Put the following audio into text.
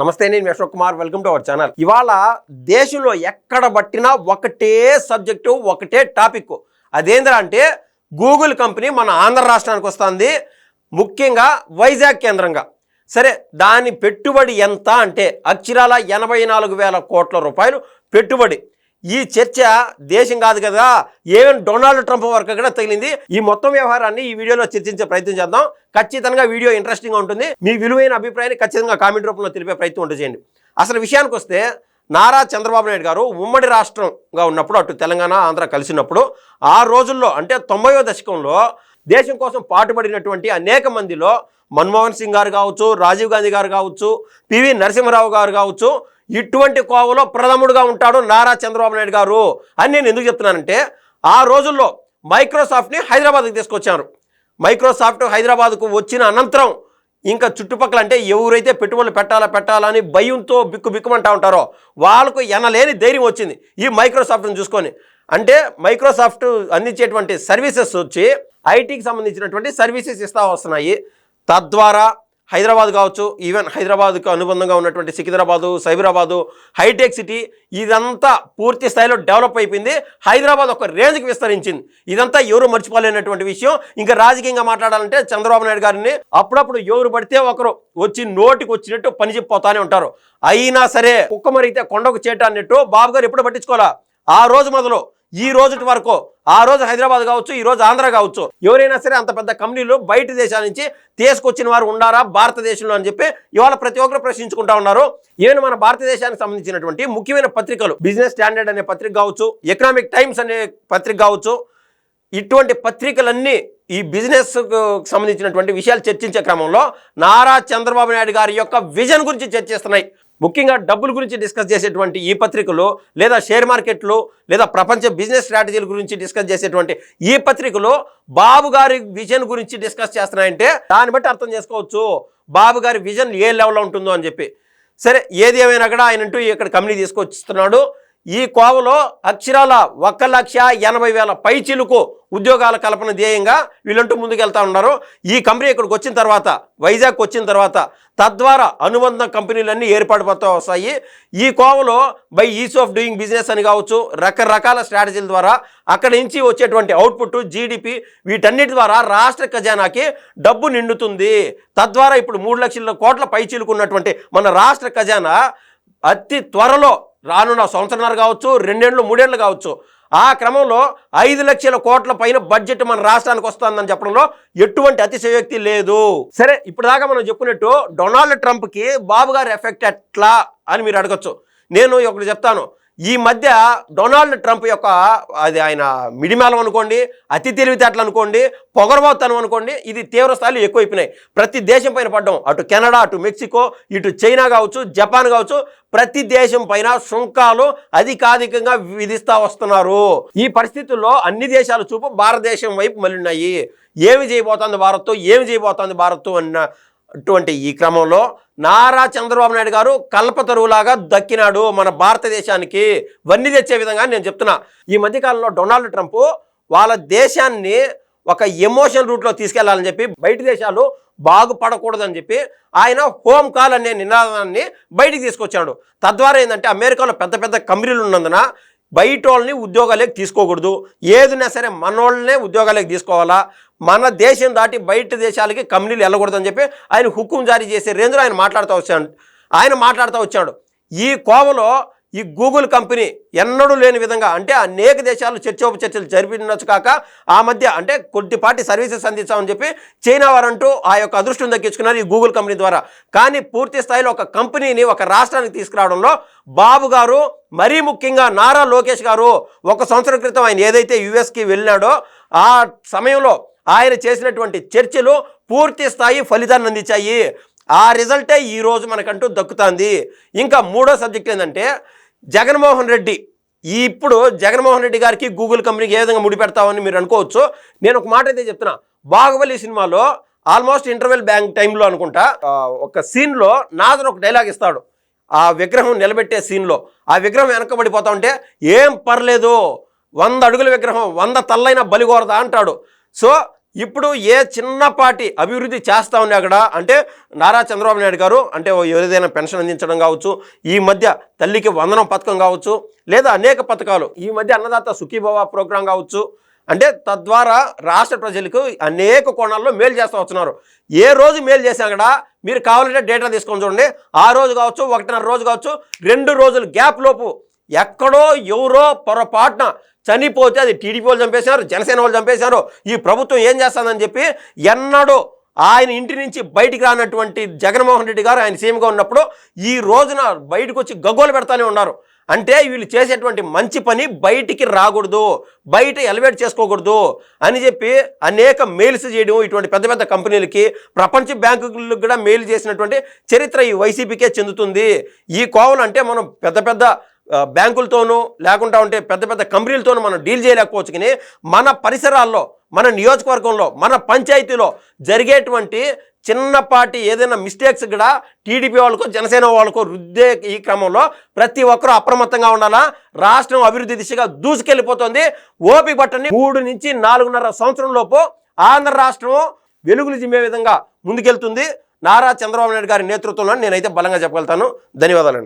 నమస్తే నేను Ashok Kumar. Welcome to our channel ఇవాళ దేశంలో ఎక్కడ పట్టినా ఒకటే సబ్జెక్టు ఒకటే టాపిక్ అదేంద్రా అంటే గూగుల్ కంపెనీ మన ఆంధ్ర రాష్ట్రానికి వస్తుంది. ముఖ్యంగా వైజాగ్ కేంద్రంగా. సరే దాని పెట్టుబడి ఎంత అంటే అక్షరాల ఎనభై నాలుగు వేల కోట్ల రూపాయలు పెట్టుబడి. ఈ చర్చ దేశం కాదు కదా. ఏమేమి డొనాల్డ్ ట్రంప్ వరకు కూడా తగిలింది. ఈ మొత్తం వ్యవహారాన్ని ఈ వీడియోలో చర్చించే ప్రయత్నం చేద్దాం. ఖచ్చితంగా వీడియో ఇంట్రెస్టింగ్గా ఉంటుంది. మీ విలువైన అభిప్రాయాన్ని ఖచ్చితంగా కామెంట్ రూపంలో తెలిపే ప్రయత్నం ఉంటుంది చేయండి అసలు విషయానికి వస్తే నారా చంద్రబాబు నాయుడు గారు ఉమ్మడి రాష్ట్రంగా ఉన్నప్పుడు అటు తెలంగాణ ఆంధ్ర కలిసినప్పుడు ఆ రోజుల్లో అంటే తొంభైవ దశకంలో దేశం కోసం పాటుపడినటువంటి అనేక మందిలో మన్మోహన్ సింగ్ గారు కావచ్చు రాజీవ్ గాంధీ గారు కావచ్చు పివి నరసింహరావు గారు కావచ్చు ఇటువంటి కోవలో ప్రథముడుగా ఉంటాడు నారా చంద్రబాబు నాయుడు గారు అని నేను ఎందుకు చెప్తున్నానంటే ఆ రోజుల్లో మైక్రోసాఫ్ట్ని హైదరాబాద్కి తీసుకొచ్చారు. మైక్రోసాఫ్ట్ హైదరాబాద్కు వచ్చిన అనంతరం ఇంకా చుట్టుపక్కల అంటే ఎవరైతే పెట్టుబడులు పెట్టాలా పెట్టాలా అని భయంతో బిక్కు బిక్కుమంటా ఉంటారో వాళ్ళకు ఎనలేని ధైర్యం వచ్చింది ఈ మైక్రోసాఫ్ట్ని చూసుకొని. అంటే మైక్రోసాఫ్ట్ అందించేటువంటి సర్వీసెస్ వచ్చి ఐటీకి సంబంధించినటువంటి సర్వీసెస్ ఇస్తా వస్తున్నాయి. తద్వారా హైదరాబాద్ కావచ్చు ఈవెన్ హైదరాబాద్కు అనుబంధంగా ఉన్నటువంటి సికింద్రాబాదు సైబరాబాదు హైటెక్ సిటీ ఇదంతా పూర్తి స్థాయిలో డెవలప్ అయిపోయింది. హైదరాబాద్ ఒక రేంజ్కి విస్తరించింది. ఇదంతా ఎవరు మర్చిపోలేనటువంటి విషయం. ఇంకా రాజకీయంగా మాట్లాడాలంటే చంద్రబాబు నాయుడు గారిని అప్పుడప్పుడు ఎవరు పడితే ఒకరు వచ్చి నోటికి వచ్చినట్టు పని చెప్పిపోతానే ఉంటారు. అయినా సరే కుక్క మరిగితే కొండకు చేట అన్నట్టు బాబు గారు ఎప్పుడు పట్టించుకోవాలా? ఆ రోజు మొదలు ఈ రోజు వరకు ఆ రోజు హైదరాబాద్ కావచ్చు ఈ రోజు ఆంధ్ర కావచ్చు ఎవరైనా సరే అంత పెద్ద కంపెనీలు బయట దేశాల నుంచి తీసుకొచ్చిన వారు ఉన్నారా భారతదేశంలో అని చెప్పి ఇవాళ ప్రతి ఒక్కరు ప్రశ్నించుకుంటా ఉన్నారు. ఈవెన్ మన భారతదేశానికి సంబంధించినటువంటి ముఖ్యమైన పత్రికలు బిజినెస్ స్టాండర్డ్ అనే పత్రిక కావచ్చు ఎకనామిక్ టైమ్స్ అనే పత్రిక కావచ్చు ఇటువంటి పత్రికలన్నీ ఈ బిజినెస్కు సంబంధించినటువంటి విషయాలు చర్చించే క్రమంలో నారా చంద్రబాబు నాయుడు గారి యొక్క విజన్ గురించి చర్చిస్తున్నాయి. ముఖ్యంగా డబ్బుల గురించి డిస్కస్ చేసేటువంటి ఈ పత్రికలు లేదా షేర్ మార్కెట్లు లేదా ప్రపంచ బిజినెస్ స్ట్రాటజీల గురించి డిస్కస్ చేసేటువంటి ఈ పత్రికలు బాబు గారి విజన్ గురించి డిస్కస్ చేస్తున్నాయంటే దాన్ని బట్టి అర్థం చేసుకోవచ్చు. బాబు గారి విజన్ ఏ లెవెల్లో ఉంటుందో అని చెప్పి. సరే ఏది ఏమైనా కూడా ఆయన అంటూ ఇక్కడ కంపెనీ తీసుకొచ్చిస్తున్నాడు ఈ కోవలో అక్షరాల ఒక లక్ష ఎనభై వేల పైచిలుకు ఉద్యోగాల కల్పన ధ్యేయంగా వీళ్ళంటూ ముందుకెళ్తా ఉన్నారు. ఈ కంపెనీ ఇక్కడికి వచ్చిన తర్వాత వైజాగ్ వచ్చిన తర్వాత తద్వారా అనుబంధ కంపెనీలన్నీ ఏర్పడిపోతూ వస్తాయి. ఈ కోవలో by ease of doing business అని కావచ్చు రకరకాల స్ట్రాటజీల ద్వారా అక్కడి నుంచి వచ్చేటువంటి అవుట్పుట్ జీడిపి వీటన్నిటి ద్వారా రాష్ట్ర ఖజానాకి డబ్బు నిండుతుంది. తద్వారా ఇప్పుడు మూడు లక్షల కోట్ల పైచిలుకున్నటువంటి మన రాష్ట్ర ఖజానా అతి త్వరలో రానున్న సంవత్సరాలు కావచ్చు రెండేళ్ళు మూడేళ్ళు కావచ్చు. ఆ క్రమంలో ఐదు లక్షల కోట్ల పైన బడ్జెట్ మన రాష్ట్రానికి వస్తుందని చెప్పడంలో ఎటువంటి అతిశయోక్తి లేదు. సరే ఇప్పుడు దాకా మనం చెప్పుకున్నట్టు డొనాల్డ్ ట్రంప్కి బాబు గారి ఎఫెక్ట్ ఎట్లా అని మీరు అడగచ్చు. నేను ఒకటి చెప్తాను. ఈ మధ్య డొనాల్డ్ ట్రంప్ యొక్క అది ఆయన మిడిమేళం అనుకోండి అతి తెలివితేటలు అనుకోండి పొగరబోతనం అనుకోండి ఇది తీవ్ర స్థాయిలో ఎక్కువైపోయినాయి. ప్రతి దేశం పైన పడ్డం అటు కెనడా అటు మెక్సికో ఇటు చైనా కావచ్చు జపాన్ కావచ్చు ప్రతి దేశం పైన సుంకాలు అధికాధికంగా విధిస్తా వస్తున్నారు. ఈ పరిస్థితుల్లో అన్ని దేశాల చూపు భారతదేశం వైపు మళ్ళీ ఏమి చేయబోతోంది భారత్ ఏమి చేయబోతోంది భారత్ అన్న అటువంటి ఈ క్రమంలో నారా చంద్రబాబు నాయుడు గారు కల్పతరువులాగా దక్కినాడు మన భారతదేశానికి వన్నీ తెచ్చే విధంగా నేను చెప్తున్నా. ఈ మధ్యకాలంలో డొనాల్డ్ ట్రంప్ వాళ్ళ దేశాన్ని ఒక ఎమోషన్ రూట్లో తీసుకెళ్ళాలని చెప్పి బయట దేశాలు బాగుపడకూడదని చెప్పి ఆయన హోమ్ కాల్ అనే నినాదాన్ని బయటికి తీసుకొచ్చాడు. తద్వారా ఏంటంటే అమెరికాలో పెద్ద పెద్ద కంపెనీలు ఉన్నందున బయట వాళ్ళని ఉద్యోగాలకు తీసుకోకూడదు. ఏదైనా సరే మనోళ్ళనే ఉద్యోగాలకు తీసుకోవాలా? మన దేశం దాటి బయట దేశాలకి కంపెనీలు వెళ్ళకూడదని చెప్పి ఆయన హుకుం జారీ చేసే రేంజ్లో ఆయన మాట్లాడుతూ వచ్చాడు. ఆయన మాట్లాడుతూ వచ్చాడు. ఈ కోవలో ఈ గూగుల్ కంపెనీ ఎన్నడూ లేని విధంగా అంటే అనేక దేశాలు చర్చోపచర్చలు జరిపినచ్చు కాక ఆ మధ్య అంటే కొద్దిపాటి సర్వీసెస్ అందించామని చెప్పి చైనా వారంటూ ఆ యొక్క అదృష్టం దక్కించుకున్నారు ఈ గూగుల్ కంపెనీ ద్వారా. కానీ పూర్తి స్థాయిలో ఒక కంపెనీని ఒక రాష్ట్రానికి తీసుకురావడంలో బాబు గారు మరీ ముఖ్యంగా నారా లోకేష్ గారు ఒక సంవత్సరం క్రితం ఆయన ఏదైతే యుఎస్కి వెళ్ళినాడో ఆ సమయంలో ఆయన చేసినటువంటి చర్చలు పూర్తి స్థాయి ఫలితాన్ని అందించాయి. ఆ రిజల్టే ఈరోజు మనకంటూ దక్కుతుంది. ఇంకా మూడో సబ్జెక్ట్ ఏంటంటే జగన్మోహన్ రెడ్డి. ఈ ఇప్పుడు జగన్మోహన్ రెడ్డి గారికి గూగుల్ కంపెనీకి ఏ విధంగా ముడిపెడతామని మీరు అనుకోవచ్చు. నేను ఒక మాట అయితే చెప్తున్నా. బాహుబలి సినిమాలో ఆల్మోస్ట్ ఇంటర్వెల్ బ్యాంక్ టైంలో అనుకుంటా ఒక సీన్లో నాదర్ ఒక డైలాగ్ ఇస్తాడు. ఆ విగ్రహం నిలబెట్టే సీన్లో. ఆ విగ్రహం వెనకబడిపోతా ఉంటే ఏం పర్లేదు వంద అడుగుల విగ్రహం వంద తల్లైన బలిగోరదా అంటాడు. సో ఇప్పుడు ఏ చిన్నపాటి అభివృద్ధి చేస్తా ఉన్నా అక్కడ అంటే నారా చంద్రబాబు నాయుడు గారు అంటే ఓ ఏదైనా పెన్షన్ అందించడం కావచ్చు ఈ మధ్య తల్లికి వందనం పథకం కావచ్చు లేదా అనేక పథకాలు ఈ మధ్య అన్నదాత సుఖీభవ ప్రోగ్రాం కావచ్చు అంటే తద్వారా రాష్ట్ర ప్రజలకు అనేక కోణాల్లో మేలు చేస్తూ వస్తున్నారు. ఏ రోజు మేలు చేసినా కూడా మీరు కావాలంటే డేటా తీసుకొని చూడండి. ఆ రోజు కావచ్చు ఒకటిన్నర రోజు కావచ్చు రెండు రోజులు గ్యాప్ లోపు ఎక్కడో ఎవరో పొరపాటున చనిపోతే అది టీడీపీ వాళ్ళు చంపేశారు జనసేన వాళ్ళు చంపేశారు. ఈ ప్రభుత్వం ఏం చేస్తుందని చెప్పి ఎన్నడూ ఆయన ఇంటి నుంచి బయటికి రానటువంటి జగన్మోహన్ రెడ్డి గారు ఆయన సీఎంగా ఉన్నప్పుడు ఈ రోజున బయటకు వచ్చి గగ్గోలు పెడతానే ఉన్నారు. అంటే వీళ్ళు చేసేటువంటి మంచి పని బయటికి రాకూడదు బయట ఎలివేట్ చేసుకోకూడదు అని చెప్పి అనేక మెయిల్స్ చేయడం ఇటువంటి పెద్ద పెద్ద కంపెనీలకి ప్రపంచ బ్యాంకులకు కూడా మెయిల్ చేసినటువంటి చరిత్ర ఈ వైసీపీకే చెందుతుంది. ఈ కోవలు అంటే మనం పెద్ద పెద్ద బ్యాంకులతోనూ లేకుండా ఉంటే పెద్ద పెద్ద కంపెనీలతోనూ మనం డీల్ చేయలేకపోవచ్చు. కానీ మన పరిసరాల్లో మన నియోజకవర్గంలో మన పంచాయతీలో జరిగేటువంటి చిన్నపాటి ఏదైనా మిస్టేక్స్ కూడా టీడీపీ వాళ్ళకు జనసేన వాళ్ళకు రుద్దే ఈ క్రమంలో ప్రతి ఒక్కరూ అప్రమత్తంగా ఉండాలా? రాష్ట్రం అభివృద్ధి దిశగా దూసుకెళ్ళిపోతుంది. ఓపి బట్టని మూడు నుంచి నాలుగున్నర సంవత్సరం లోపు ఆంధ్ర రాష్ట్రం వెలుగులు జిమ్మే విధంగా ముందుకెళ్తుంది. నారా చంద్రబాబు నాయుడు గారి నేతృత్వంలో నేనైతే బలంగా చెప్పగలుగుతాను. ధన్యవాదాలండి.